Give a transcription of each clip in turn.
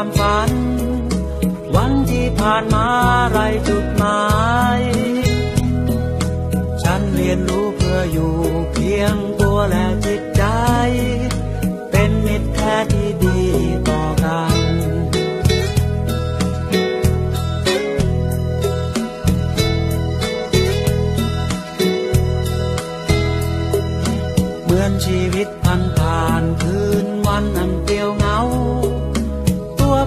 ความฝัน วันที่ผ่านมาไรจุดหมาย ฉันเรียนรู้เพื่ออยู่เพียงตัวและจิตใจ เป็นมิตรแท้ที่ดีต่อกันชีวิตพันผ่านคืนวันอันเดียวเงา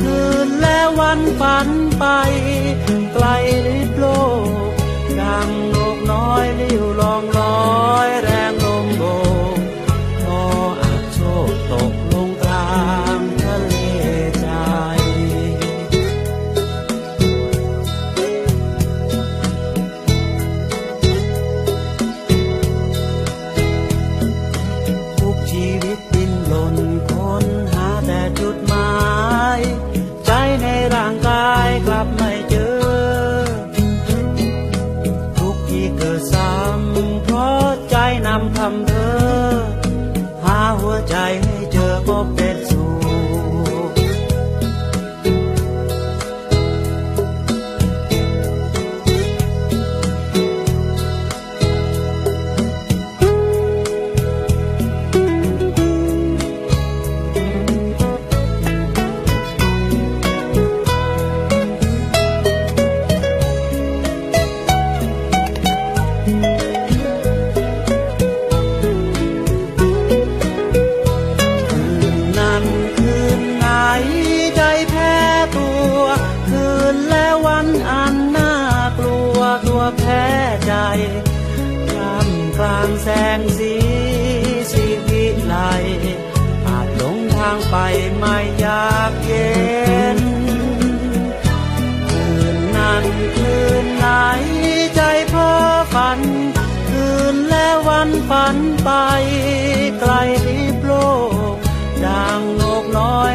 คืนและวันฝันไป ไกลลิบโลก ใจนำคำเธอ หาหัวใจให้เจอก็เป็น นอันน่ากลัวตัวแพ้ใจกลางกลางแสงสีสีวิไลอาจหลงทางไปไม่อยากเย็นคืนนั้นคืนไหนใจเพ้อฝัน คืนและวันฝันไปไกลลิบโลกดังนกน้อย